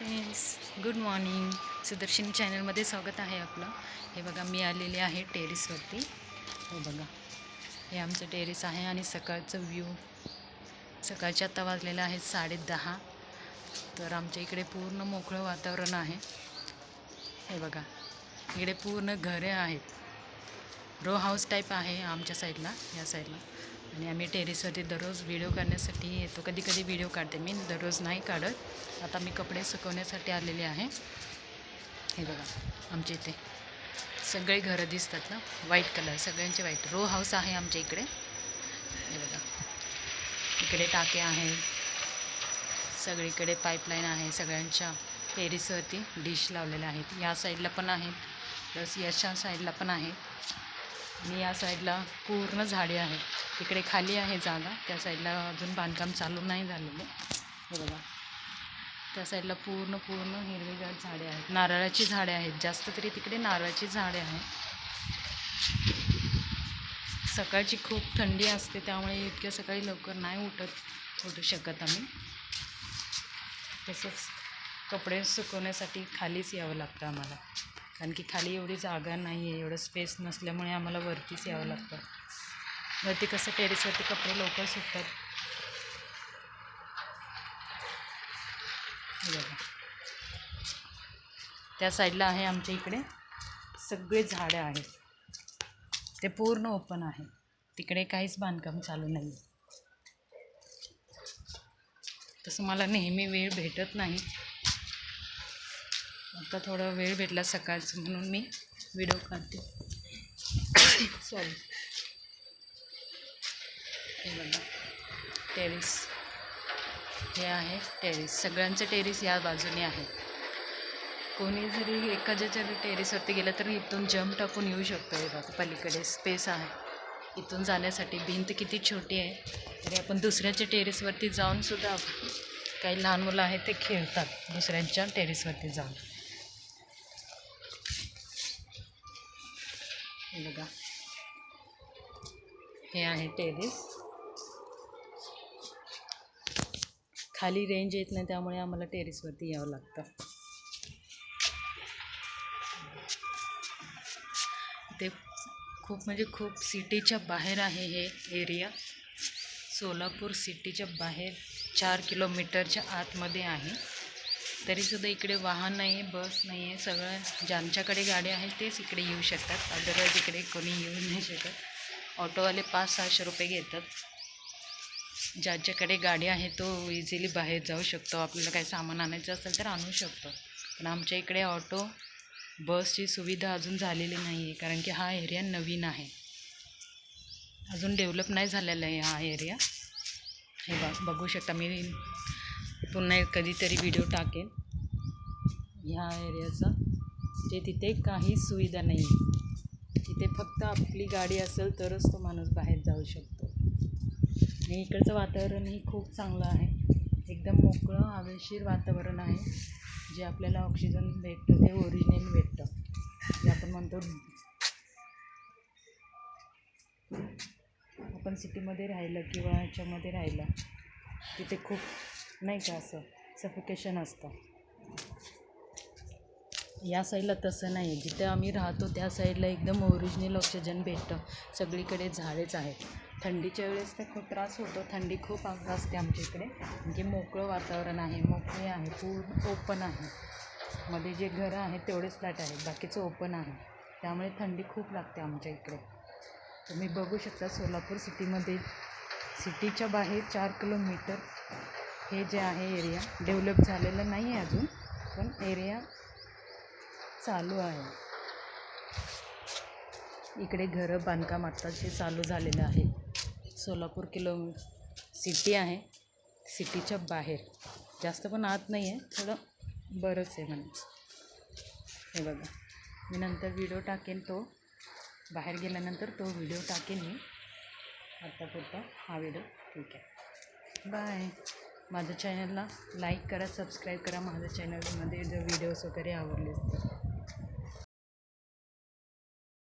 Friends good morning Sudarshan चॅनलमध्ये स्वागत आहे आपलं. हे बघा मी आलेले आहे टेरेसवरती. हो बघा हे आमचं टेरेस आहे आणि सकाळचं व्ह्यू सकाळच्या आता वाजलेलं आहे साडे दहा तर आमच्या इकडे पूर्ण मोकळं वातावरण आहे. हे बघा इकडे पूर्ण घरे आहेत. रो हाऊस टाईप आहे आमच्या साईडला या साईडला आणि आम्ही टेरेसवरती दररोज व्हिडिओ काढण्यासाठी येतो. कधी कधी व्हिडिओ काढते मी दररोज नाही काढत. आता मी कपडे सुकवण्यासाठी आलेले आहे. हे बघा आमच्या इथे सगळे घरं दिसतात ना? व्हाईट कलर सगळ्यांचे व्हाईट रो हाऊस आहे आमच्या इकडे. हे बघा इकडे टाके आहेत. सगळीकडे पाईपलाईन आहे सगळ्यांच्या टेरेसवरती डिश लावलेल्या आहेत. या साईडला पण आहेत. प्लस याच्या साईडला पण आहे आणि या साईडला पूर्ण झाडे आहेत तिकडे खाली आहे जागा. त्या साईडला अजून बांधकाम चालू नाही झालेलं. हे बघा. त्या साईडला पूर्ण पूर्ण हिरवीगार झाडे आहेत. नारळाची झाडे आहेत. जास्त तरी तिकडे नारळाची झाडे आहेत. सकाळची खूप थंडी असते त्यामुळे इतक्या सकाळी लवकर नाही उठत उठू शकत आम्ही. तसंच कपडे सुकवण्यासाठी खालीच यावं लागतं आम्हाला. कारण की खाली एवढी जागा नाही आहे एवढं स्पेस नसल्यामुळे आम्हाला वरतीच यावं लागतं. वरती कसं टेरेसवरती कपडे लवकर सुकतात. बघा. त्या साईडला आहे आमच्या इकडे सगळे झाडं आहेत. ते पूर्ण ओपन आहे. तिकडे काहीच बांधकाम चालू नाही तसं मला नेहमी वेळ भेटत नाही. आता थोडा वेळ भेटला सकाळचं म्हणून मी व्हिडिओ काढते. सॉरी हे बघा. टेरिस हे आहे टेरिस सगळ्यांचं टेरिस या बाजूने आहे. कोणी जरी एखाद्याच्या टेरिसवरती गेलं तर इथून जम्प टाकून येऊ शकतो हे बघा. पलीकडे स्पेस आहे. इथून जाण्यासाठी भिंत किती छोटी आहे तरी आपण दुसऱ्याच्या टेरेसवरती जाऊनसुद्धा काही लहान मुलं आहेत ते खेळतात दुसऱ्यांच्या टेरेसवरती जाऊन. बघा. हे आहे टेरेस खाली रेंज येत नाही त्यामुळे आम्हाला टेरेसवरती यावं लागतं. ते खूप म्हणजे खूप सिटीच्या बाहेर आहे हे एरिया सोलापूर सिटीच्या बाहेर चार किलोमीटरच्या आतमध्ये आहे. तरीसुद्धा इकडे वाहन नाही आहे बस नाही आहे सगळं ज्यांच्याकडे गाडी आहे तेच इकडे येऊ शकतात. अदरवाईज इकडे कोणी येऊ नाही शकत. ऑटोवाले पाच सहाशे रुपये घेतात. ज्याच्याकडे गाडी आहे तो इझिली बाहेर जाऊ शकतो. आपल्याला काही सामान आणायचं असेल तर आणू शकतो. पण आमच्या इकडे ऑटो बसची सुविधा अजून झालेली नाही आहे कारण की हा एरिया नवीन आहे. अजून डेव्हलप नाही झालेला आहे हा एरिया हे बघ बघू शकता मी पुन्हा एक कधीतरी व्हिडिओ टाकेन. ह्या एरियाचा जे तिथे काही सुविधा नाही. आहे तिथे फक्त आपली गाडी असेल तरच तो माणूस बाहेर जाऊ शकतो. आणि इकडचं वातावरणही खूप चांगलं आहे. एकदम मोकळं हवेशीर वातावरण आहे. जे आपल्याला ऑक्सिजन भेटतं ते ओरिजिनल भेटतं. जे आपण म्हणतो आपण सिटीमध्ये राहिलं किंवा ह्याच्यामध्ये राहिलं तिथे खूप नाही का असं? सफिकेशन असतं. या साईडला तसं नाही आहे जिथे आम्ही राहतो त्या साईडला एकदम ओरिजिनल ऑक्सिजन भेटतं. सगळीकडे झाडेच आहेत. थंडीच्या वेळेस तर खूप त्रास होतो. थंडी खूप असते आमच्या इकडे. म्हणजे मोकळं वातावरण आहे मोकळे आहे पूर्ण ओपन आहे. मध्ये जे घरं आहेत तेवढेच फ्लॅट आहेत. बाकीचं ओपन आहे. त्यामुळे थंडी खूप लागते आमच्या इकडे. तुम्ही बघू शकता सोलापूर सिटीमध्ये सिटीच्या बाहेर चार किलोमीटर. हे जे आहे एरिया डेव्हलप झालेलं नाही आहे अजून पण एरिया चालू आहे. इकडे घरं बांधकाम आत्ताचे चालू झालेलं आहे. सोलापूर किलो सिटी आहे. सिटीच्या बाहेर. जास्त पण आत नाही आहे थोडं बरंच आहे म्हणून. हे बघा. मी नंतर व्हिडिओ टाकेन तो. बाहेर गेल्यानंतर तो व्हिडिओ टाकेन मी. आत्तापुरता हा व्हिडिओ ठीक आहे. बाय माझ्या चॅनलला लाईक करा सबस्क्राईब करा. माझ्या चॅनलमध्ये जर व्हिडिओज वगैरे आवडले असतील.